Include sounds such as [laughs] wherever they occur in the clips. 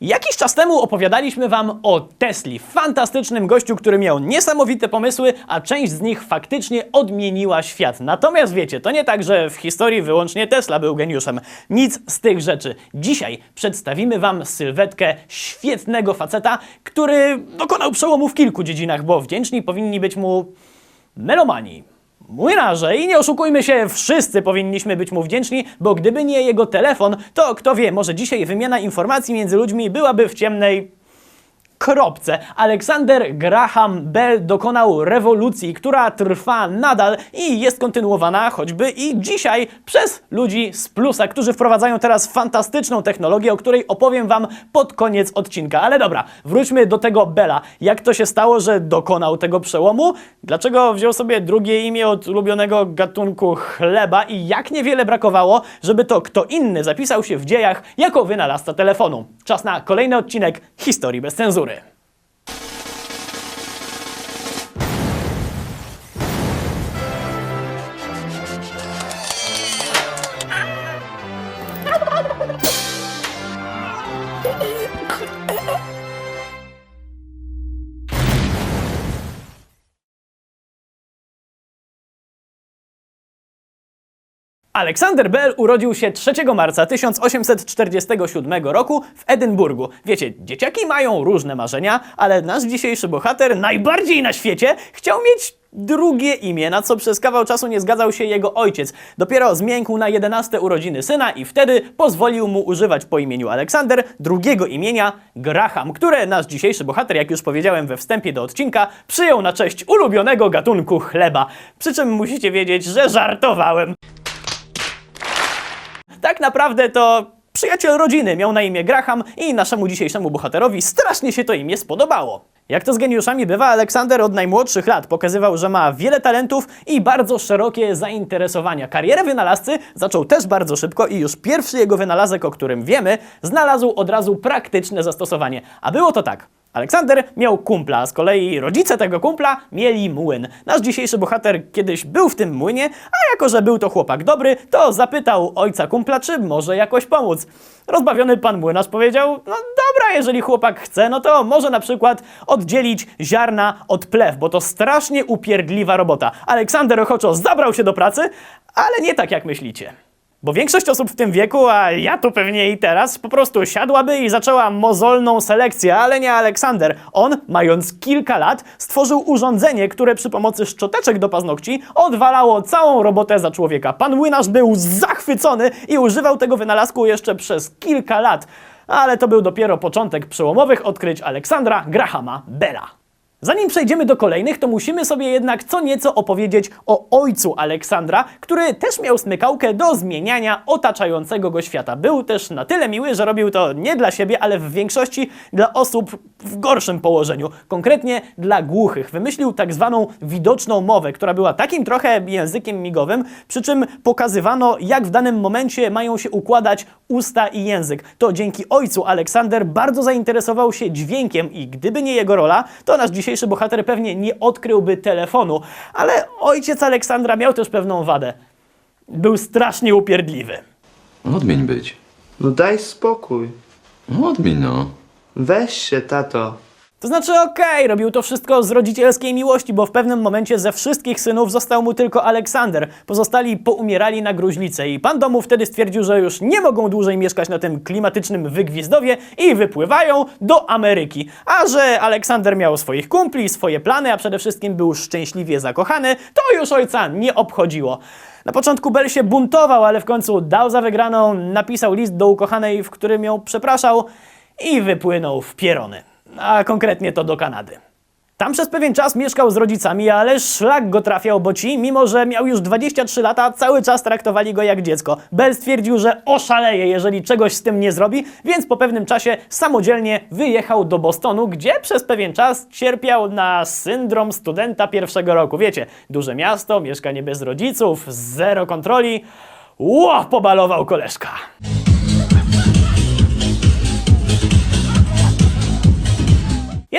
Jakiś czas temu opowiadaliśmy Wam o Tesli, fantastycznym gościu, który miał niesamowite pomysły, a część z nich faktycznie odmieniła świat. Natomiast wiecie, to nie tak, że w historii wyłącznie Tesla był geniuszem. Nic z tych rzeczy. Dzisiaj przedstawimy Wam sylwetkę świetnego faceta, który dokonał przełomu w kilku dziedzinach, bo wdzięczni powinni być mu melomani. Młynarze i nie oszukujmy się, wszyscy powinniśmy być mu wdzięczni, bo gdyby nie jego telefon, to kto wie, może dzisiaj wymiana informacji między ludźmi byłaby w ciemnej kropce. Aleksander Graham Bell dokonał rewolucji, która trwa nadal i jest kontynuowana choćby i dzisiaj przez ludzi z Plusa, którzy wprowadzają teraz fantastyczną technologię, o której opowiem Wam pod koniec odcinka. Ale dobra, wróćmy do tego Bella. Jak to się stało, że dokonał tego przełomu? Dlaczego wziął sobie drugie imię od ulubionego gatunku chleba i jak niewiele brakowało, żeby to kto inny zapisał się w dziejach jako wynalazca telefonu? Czas na kolejny odcinek Historii bez cenzury. Aleksander Bell urodził się 3 marca 1847 roku w Edynburgu. Wiecie, dzieciaki mają różne marzenia, ale nasz dzisiejszy bohater najbardziej na świecie chciał mieć drugie imię, na co przez kawał czasu nie zgadzał się jego ojciec. Dopiero zmiękł na 11 urodziny syna i wtedy pozwolił mu używać po imieniu Aleksander drugiego imienia Graham, które nasz dzisiejszy bohater, jak już powiedziałem we wstępie do odcinka, przyjął na cześć ulubionego gatunku chleba. Przy czym musicie wiedzieć, że żartowałem. Tak naprawdę to przyjaciel rodziny miał na imię Graham i naszemu dzisiejszemu bohaterowi strasznie się to imię spodobało. Jak to z geniuszami bywa, Aleksander od najmłodszych lat pokazywał, że ma wiele talentów i bardzo szerokie zainteresowania. Karierę wynalazcy zaczął też bardzo szybko i już pierwszy jego wynalazek, o którym wiemy, znalazł od razu praktyczne zastosowanie. A było to tak. Aleksander miał kumpla, a z kolei rodzice tego kumpla mieli młyn. Nasz dzisiejszy bohater kiedyś był w tym młynie, a jako że był to chłopak dobry, to zapytał ojca kumpla, czy może jakoś pomóc. Rozbawiony pan młynarz powiedział, no dobra, jeżeli chłopak chce, no to może na przykład oddzielić ziarna od plew, bo to strasznie upierdliwa robota. Aleksander ochoczo zabrał się do pracy, ale nie tak jak myślicie. Bo większość osób w tym wieku, a ja tu pewnie i teraz, po prostu siadłaby i zaczęła mozolną selekcję, ale nie Aleksander. On, mając kilka lat, stworzył urządzenie, które przy pomocy szczoteczek do paznokci odwalało całą robotę za człowieka. Pan młynarz był zachwycony i używał tego wynalazku jeszcze przez kilka lat. Ale to był dopiero początek przełomowych odkryć Aleksandra Grahama Bella. Zanim przejdziemy do kolejnych, to musimy sobie jednak co nieco opowiedzieć o ojcu Aleksandra, który też miał smykałkę do zmieniania otaczającego go świata. Był też na tyle miły, że robił to nie dla siebie, ale w większości dla osób w gorszym położeniu, konkretnie dla głuchych. Wymyślił tak zwaną widoczną mowę, która była takim trochę językiem migowym, przy czym pokazywano, jak w danym momencie mają się układać usta i język. To dzięki ojcu Aleksander bardzo zainteresował się dźwiękiem i gdyby nie jego rola, to nasz dzisiejszy bohater pewnie nie odkryłby telefonu. Ale ojciec Aleksandra miał też pewną wadę. Był strasznie upierdliwy. Odmień być. No daj spokój. No odmień no. Weź się, tato. To znaczy, okej, robił to wszystko z rodzicielskiej miłości, bo w pewnym momencie ze wszystkich synów został mu tylko Aleksander. Pozostali poumierali na gruźlicę i pan domu wtedy stwierdził, że już nie mogą dłużej mieszkać na tym klimatycznym wygwizdowie i wypływają do Ameryki. A że Aleksander miał swoich kumpli, swoje plany, a przede wszystkim był szczęśliwie zakochany, to już ojca nie obchodziło. Na początku Bell się buntował, ale w końcu dał za wygraną, napisał list do ukochanej, w którym ją przepraszał i wypłynął w pierony a konkretnie to do Kanady. Tam przez pewien czas mieszkał z rodzicami, ale szlak go trafiał, bo ci, mimo że miał już 23 lata, cały czas traktowali go jak dziecko. Bell stwierdził, że oszaleje, jeżeli czegoś z tym nie zrobi, więc po pewnym czasie samodzielnie wyjechał do Bostonu, gdzie przez pewien czas cierpiał na syndrom studenta pierwszego roku. Wiecie, duże miasto, mieszkanie bez rodziców, zero kontroli. Ło, pobalował koleżka.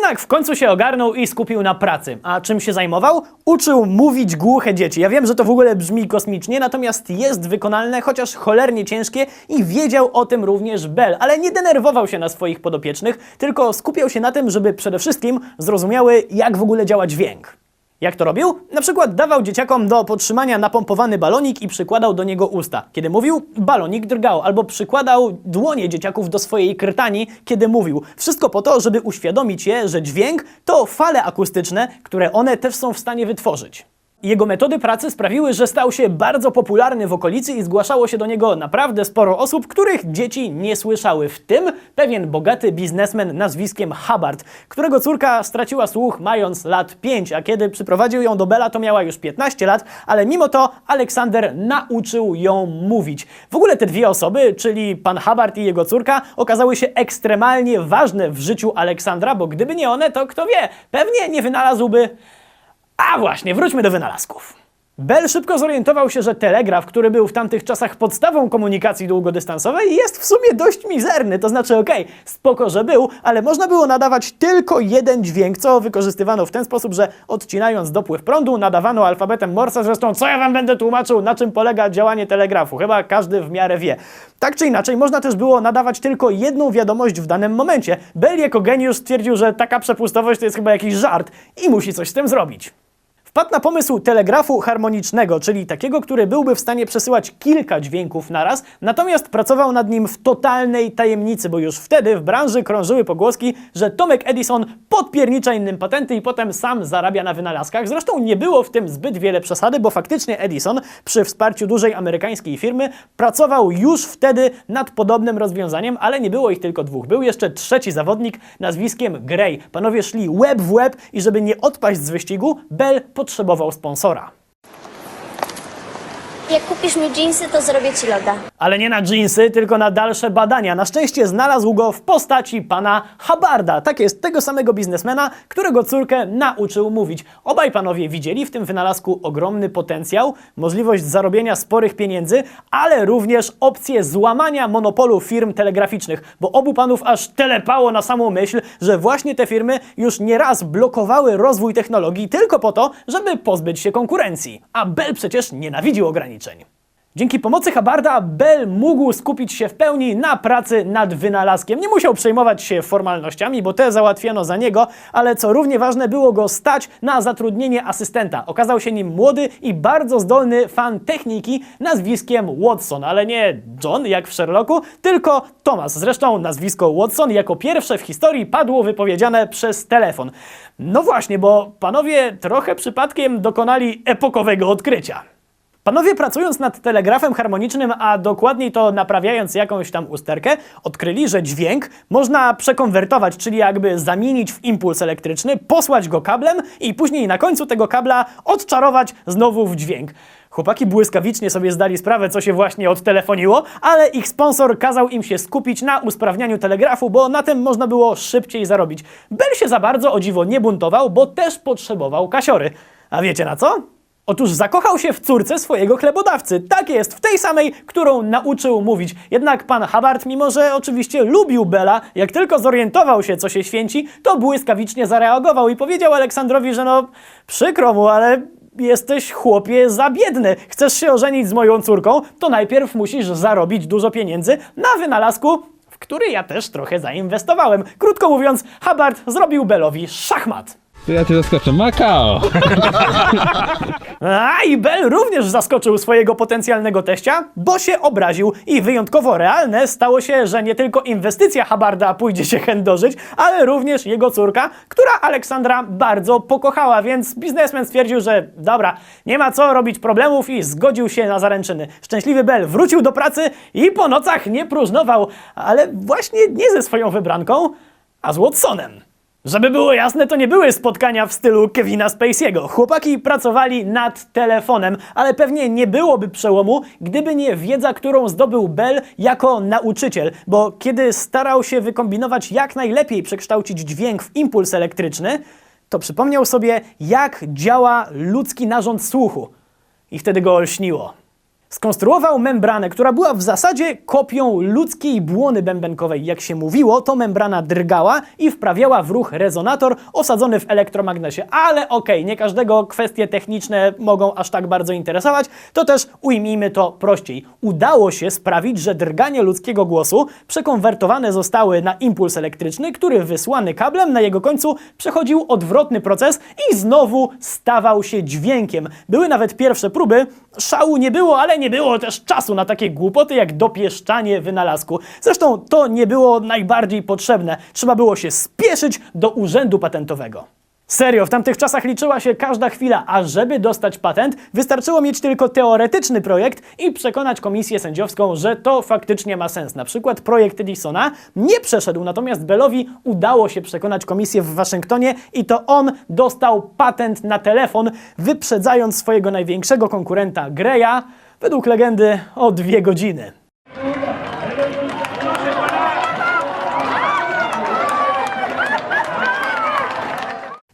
Jednak w końcu się ogarnął i skupił na pracy. A czym się zajmował? Uczył mówić głuche dzieci. Ja wiem, że to w ogóle brzmi kosmicznie, natomiast jest wykonalne, chociaż cholernie ciężkie i wiedział o tym również Bell, ale nie denerwował się na swoich podopiecznych, tylko skupiał się na tym, żeby przede wszystkim zrozumiały, jak w ogóle działa dźwięk. Jak to robił? Na przykład dawał dzieciakom do podtrzymania napompowany balonik i przykładał do niego usta. Kiedy mówił, balonik drgał, albo przykładał dłonie dzieciaków do swojej krtani, kiedy mówił. Wszystko po to, żeby uświadomić je, że dźwięk to fale akustyczne, które one też są w stanie wytworzyć. Jego metody pracy sprawiły, że stał się bardzo popularny w okolicy i zgłaszało się do niego naprawdę sporo osób, których dzieci nie słyszały. W tym pewien bogaty biznesmen nazwiskiem Hubbard, którego córka straciła słuch mając lat 5, a kiedy przyprowadził ją do Bella, to miała już 15 lat, ale mimo to Aleksander nauczył ją mówić. W ogóle te dwie osoby, czyli pan Hubbard i jego córka, okazały się ekstremalnie ważne w życiu Aleksandra, bo gdyby nie one, to kto wie, pewnie nie wynalazłby a właśnie, wróćmy do wynalazków. Bell szybko zorientował się, że telegraf, który był w tamtych czasach podstawą komunikacji długodystansowej, jest w sumie dość mizerny. To znaczy, okej, spoko, że był, ale można było nadawać tylko jeden dźwięk, co wykorzystywano w ten sposób, że odcinając dopływ prądu, nadawano alfabetem Morsa. Zresztą, co ja wam będę tłumaczył, na czym polega działanie telegrafu? Chyba każdy w miarę wie. Tak czy inaczej, można też było nadawać tylko jedną wiadomość w danym momencie. Bell jako geniusz stwierdził, że taka przepustowość to jest chyba jakiś żart i musi coś z tym zrobić. Wpadł na pomysł telegrafu harmonicznego, czyli takiego, który byłby w stanie przesyłać kilka dźwięków naraz, natomiast pracował nad nim w totalnej tajemnicy, bo już wtedy w branży krążyły pogłoski, że Tomek Edison podpiernicza innym patenty i potem sam zarabia na wynalazkach. Zresztą nie było w tym zbyt wiele przesady, bo faktycznie Edison przy wsparciu dużej amerykańskiej firmy pracował już wtedy nad podobnym rozwiązaniem, ale nie było ich tylko dwóch. Był jeszcze trzeci zawodnik nazwiskiem Gray. Panowie szli łeb w łeb i żeby nie odpaść z wyścigu, Bell potrzebował sponsora. Jak kupisz mi dżinsy, to zrobię ci loda. Ale nie na dżinsy, tylko na dalsze badania. Na szczęście znalazł go w postaci pana Habarda. Tak jest, tego samego biznesmena, którego córkę nauczył mówić. Obaj panowie widzieli w tym wynalazku ogromny potencjał, możliwość zarobienia sporych pieniędzy, ale również opcję złamania monopolu firm telegraficznych, bo obu panów aż telepało na samą myśl, że właśnie te firmy już nieraz blokowały rozwój technologii tylko po to, żeby pozbyć się konkurencji. A Bell przecież nienawidził ograniczeń. Dzięki pomocy Habarda Bell mógł skupić się w pełni na pracy nad wynalazkiem. Nie musiał przejmować się formalnościami, bo te załatwiono za niego, ale co równie ważne, było go stać na zatrudnienie asystenta. Okazał się nim młody i bardzo zdolny fan techniki nazwiskiem Watson, ale nie John jak w Sherlocku, tylko Thomas. Zresztą nazwisko Watson jako pierwsze w historii padło wypowiedziane przez telefon. No właśnie, bo panowie trochę przypadkiem dokonali epokowego odkrycia. Panowie pracując nad telegrafem harmonicznym, a dokładniej to naprawiając jakąś tam usterkę, odkryli, że dźwięk można przekonwertować, czyli jakby zamienić w impuls elektryczny, posłać go kablem i później na końcu tego kabla odczarować znowu w dźwięk. Chłopaki błyskawicznie sobie zdali sprawę, co się właśnie odtelefoniło, ale ich sponsor kazał im się skupić na usprawnianiu telegrafu, bo na tym można było szybciej zarobić. Bell się za bardzo o dziwo nie buntował, bo też potrzebował kasiory. A wiecie na co? Otóż zakochał się w córce swojego chlebodawcy. Tak jest, w tej samej, którą nauczył mówić. Jednak pan Hubbard, mimo że oczywiście lubił Bella, jak tylko zorientował się, co się święci, to błyskawicznie zareagował i powiedział Aleksandrowi, że no, przykro mu, ale jesteś chłopie za biedny. Chcesz się ożenić z moją córką, to najpierw musisz zarobić dużo pieniędzy na wynalazku, w który ja też trochę zainwestowałem. Krótko mówiąc, Hubbard zrobił Bellowi szachmat. To ja cię zaskoczę. Makao! [laughs] A i Bell również zaskoczył swojego potencjalnego teścia, bo się obraził i wyjątkowo realne stało się, że nie tylko inwestycja Habarda pójdzie się chędożyć, ale również jego córka, która Aleksandra bardzo pokochała, więc biznesmen stwierdził, że dobra, nie ma co robić problemów i zgodził się na zaręczyny. Szczęśliwy Bell wrócił do pracy i po nocach nie próżnował, ale właśnie nie ze swoją wybranką, a z Watsonem. Żeby było jasne, to nie były spotkania w stylu Kevina Spacey'ego. Chłopaki pracowali nad telefonem, ale pewnie nie byłoby przełomu, gdyby nie wiedza, którą zdobył Bell jako nauczyciel, bo kiedy starał się wykombinować jak najlepiej przekształcić dźwięk w impuls elektryczny, to przypomniał sobie, jak działa ludzki narząd słuchu. I wtedy go olśniło. Skonstruował membranę, która była w zasadzie kopią ludzkiej błony bębenkowej. Jak się mówiło, to membrana drgała i wprawiała w ruch rezonator osadzony w elektromagnesie. Ale okej, nie każdego kwestie techniczne mogą aż tak bardzo interesować, to też ujmijmy to prościej. Udało się sprawić, że drganie ludzkiego głosu przekonwertowane zostały na impuls elektryczny, który wysłany kablem na jego końcu przechodził odwrotny proces i znowu stawał się dźwiękiem. Były nawet pierwsze próby, szału nie było, ale nie było też czasu na takie głupoty jak dopieszczanie wynalazku. Zresztą to nie było najbardziej potrzebne. Trzeba było się spieszyć do urzędu patentowego. Serio, w tamtych czasach liczyła się każda chwila, a żeby dostać patent, wystarczyło mieć tylko teoretyczny projekt i przekonać komisję sędziowską, że to faktycznie ma sens. Na przykład projekt Edisona nie przeszedł, natomiast Bellowi udało się przekonać komisję w Waszyngtonie i to on dostał patent na telefon, wyprzedzając swojego największego konkurenta Greya, według legendy o dwie godziny.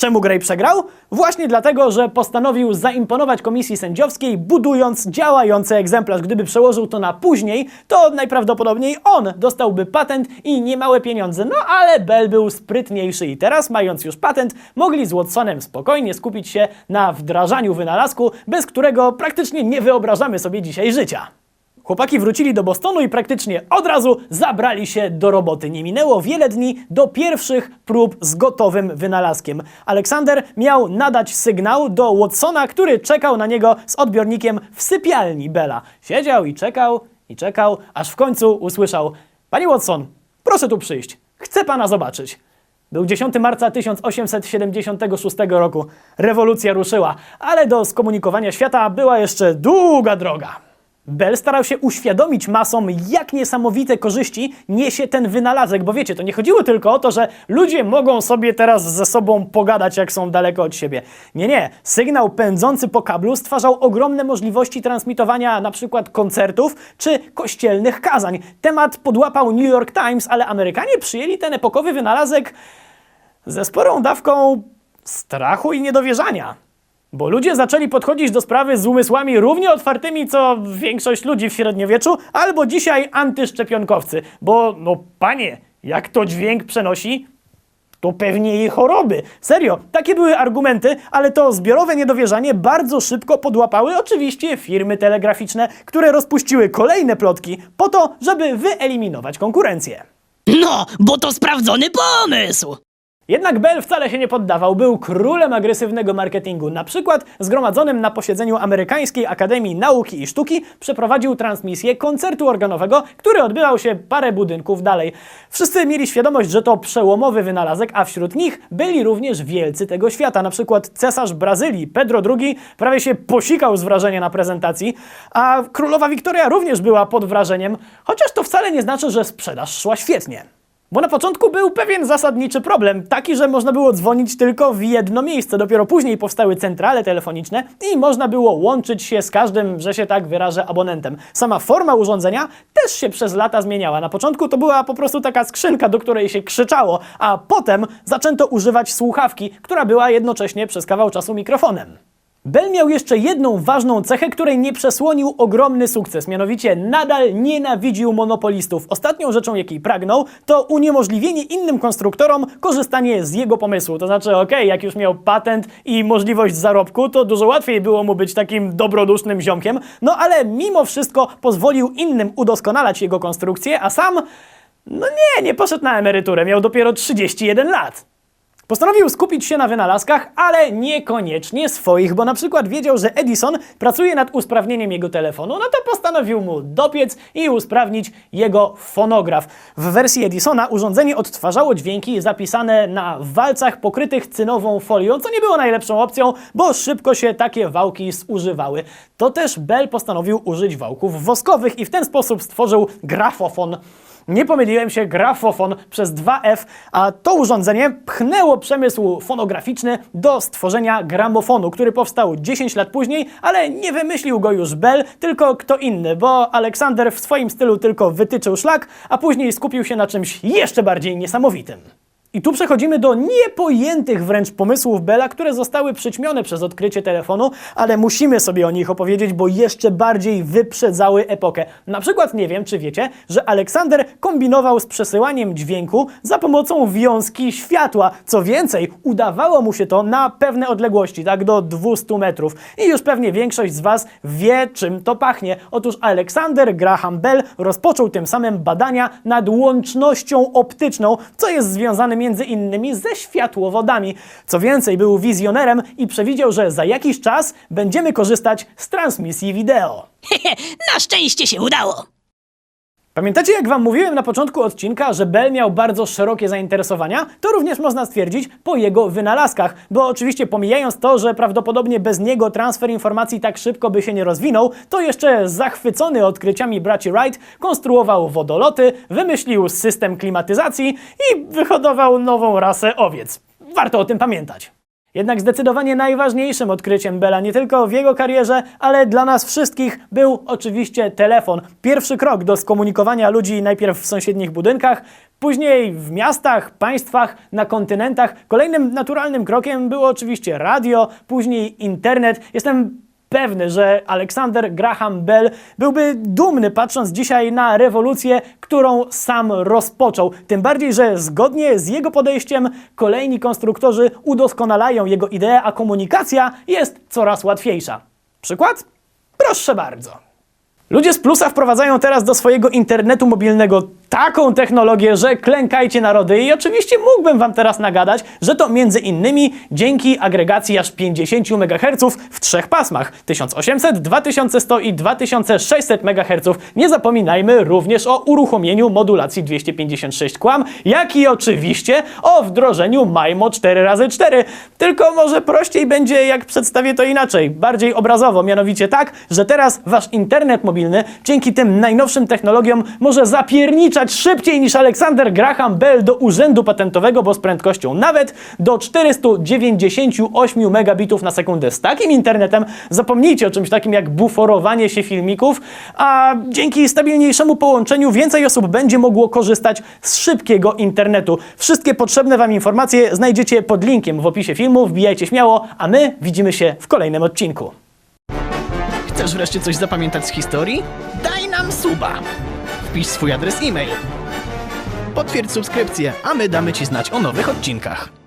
Czemu Gray przegrał? Właśnie dlatego, że postanowił zaimponować komisji sędziowskiej, budując działający egzemplarz. Gdyby przełożył to na później, to najprawdopodobniej on dostałby patent i niemałe pieniądze. No ale Bell był sprytniejszy i teraz, mając już patent, mogli z Watsonem spokojnie skupić się na wdrażaniu wynalazku, bez którego praktycznie nie wyobrażamy sobie dzisiaj życia. Chłopaki wrócili do Bostonu i praktycznie od razu zabrali się do roboty. Nie minęło wiele dni do pierwszych prób z gotowym wynalazkiem. Aleksander miał nadać sygnał do Watsona, który czekał na niego z odbiornikiem w sypialni Bella. Siedział i czekał i czekał, aż w końcu usłyszał: Panie Watson, proszę tu przyjść. Chcę pana zobaczyć. Był 10 marca 1876 roku. Rewolucja ruszyła, ale do skomunikowania świata była jeszcze długa droga. Bell starał się uświadomić masom, jak niesamowite korzyści niesie ten wynalazek, bo wiecie, to nie chodziło tylko o to, że ludzie mogą sobie teraz ze sobą pogadać, jak są daleko od siebie. Nie, nie. Sygnał pędzący po kablu stwarzał ogromne możliwości transmitowania na przykład koncertów czy kościelnych kazań. Temat podłapał New York Times, ale Amerykanie przyjęli ten epokowy wynalazek ze sporą dawką strachu i niedowierzania. Bo ludzie zaczęli podchodzić do sprawy z umysłami równie otwartymi, co większość ludzi w średniowieczu, albo dzisiaj antyszczepionkowcy. Bo, no panie, jak to dźwięk przenosi, to pewnie jej choroby. Serio, takie były argumenty, ale to zbiorowe niedowierzanie bardzo szybko podłapały oczywiście firmy telegraficzne, które rozpuściły kolejne plotki po to, żeby wyeliminować konkurencję. No, bo to sprawdzony pomysł! Jednak Bell wcale się nie poddawał, był królem agresywnego marketingu. Na przykład zgromadzonym na posiedzeniu Amerykańskiej Akademii Nauki i Sztuki przeprowadził transmisję koncertu organowego, który odbywał się parę budynków dalej. Wszyscy mieli świadomość, że to przełomowy wynalazek, a wśród nich byli również wielcy tego świata. Na przykład cesarz Brazylii Pedro II prawie się posikał z wrażenia na prezentacji, a królowa Wiktoria również była pod wrażeniem, chociaż to wcale nie znaczy, że sprzedaż szła świetnie. Bo na początku był pewien zasadniczy problem, taki, że można było dzwonić tylko w jedno miejsce. Dopiero później powstały centrale telefoniczne i można było łączyć się z każdym, że się tak wyrażę, abonentem. Sama forma urządzenia też się przez lata zmieniała. Na początku to była po prostu taka skrzynka, do której się krzyczało, a potem zaczęto używać słuchawki, która była jednocześnie przez kawał czasu mikrofonem. Bell miał jeszcze jedną ważną cechę, której nie przesłonił ogromny sukces, mianowicie nadal nienawidził monopolistów. Ostatnią rzeczą, jakiej pragnął, to uniemożliwienie innym konstruktorom korzystanie z jego pomysłu. To znaczy, okej, jak już miał patent i możliwość zarobku, to dużo łatwiej było mu być takim dobrodusznym ziomkiem, no ale mimo wszystko pozwolił innym udoskonalać jego konstrukcję, a sam, no nie, nie poszedł na emeryturę, miał dopiero 31 lat. Postanowił skupić się na wynalazkach, ale niekoniecznie swoich, bo na przykład wiedział, że Edison pracuje nad usprawnieniem jego telefonu, no to postanowił mu dopiec i usprawnić jego fonograf. W wersji Edisona urządzenie odtwarzało dźwięki zapisane na walcach pokrytych cynową folią, co nie było najlepszą opcją, bo szybko się takie wałki zużywały. To też Bell postanowił użyć wałków woskowych i w ten sposób stworzył grafofon. Nie pomyliłem się, grafofon przez 2F, a to urządzenie pchnęło przemysł fonograficzny do stworzenia gramofonu, który powstał 10 lat później, ale nie wymyślił go już Bell, tylko kto inny, bo Aleksander w swoim stylu tylko wytyczył szlak, a później skupił się na czymś jeszcze bardziej niesamowitym. I tu przechodzimy do niepojętych wręcz pomysłów Bella, które zostały przyćmione przez odkrycie telefonu, ale musimy sobie o nich opowiedzieć, bo jeszcze bardziej wyprzedzały epokę. Na przykład nie wiem, czy wiecie, że Aleksander kombinował z przesyłaniem dźwięku za pomocą wiązki światła. Co więcej, udawało mu się to na pewne odległości, tak do 200 metrów. I już pewnie większość z Was wie, czym to pachnie. Otóż Aleksander Graham Bell rozpoczął tym samym badania nad łącznością optyczną, co jest związane między innymi ze światłowodami. Co więcej, był wizjonerem i przewidział, że za jakiś czas będziemy korzystać z transmisji wideo. [laughs] Na szczęście się udało. Pamiętacie, jak wam mówiłem na początku odcinka, że Bell miał bardzo szerokie zainteresowania? To również można stwierdzić po jego wynalazkach, bo oczywiście pomijając to, że prawdopodobnie bez niego transfer informacji tak szybko by się nie rozwinął, to jeszcze zachwycony odkryciami braci Wright konstruował wodoloty, wymyślił system klimatyzacji i wyhodował nową rasę owiec. Warto o tym pamiętać. Jednak zdecydowanie najważniejszym odkryciem Bella nie tylko w jego karierze, ale dla nas wszystkich był oczywiście telefon. Pierwszy krok do skomunikowania ludzi najpierw w sąsiednich budynkach, później w miastach, państwach, na kontynentach. Kolejnym naturalnym krokiem było oczywiście radio, później internet. Jestem pewny, że Aleksander Graham Bell byłby dumny patrząc dzisiaj na rewolucję, którą sam rozpoczął. Tym bardziej, że zgodnie z jego podejściem kolejni konstruktorzy udoskonalają jego ideę, a komunikacja jest coraz łatwiejsza. Przykład? Proszę bardzo. Ludzie z Plusa wprowadzają teraz do swojego internetu mobilnego taką technologię, że klękajcie narody i oczywiście mógłbym wam teraz nagadać, że to między innymi dzięki agregacji aż 50 MHz w trzech pasmach 1800, 2100 i 2600 MHz. Nie zapominajmy również o uruchomieniu modulacji 256 kłam, jak i oczywiście o wdrożeniu MIMO 4x4. Tylko może prościej będzie jak przedstawię to inaczej, bardziej obrazowo, mianowicie tak, że teraz wasz internet mobilny dzięki tym najnowszym technologiom może zapierniczać szybciej niż Aleksander Graham Bell do urzędu patentowego, bo z prędkością nawet do 498 megabitów na sekundę. Z takim internetem zapomnijcie o czymś takim jak buforowanie się filmików, a dzięki stabilniejszemu połączeniu więcej osób będzie mogło korzystać z szybkiego internetu. Wszystkie potrzebne wam informacje znajdziecie pod linkiem w opisie filmu, wbijajcie śmiało, a my widzimy się w kolejnym odcinku. Chcesz wreszcie coś zapamiętać z historii? Daj nam suba! Wpisz swój adres e-mail. Potwierdź subskrypcję, a my damy Ci znać o nowych odcinkach.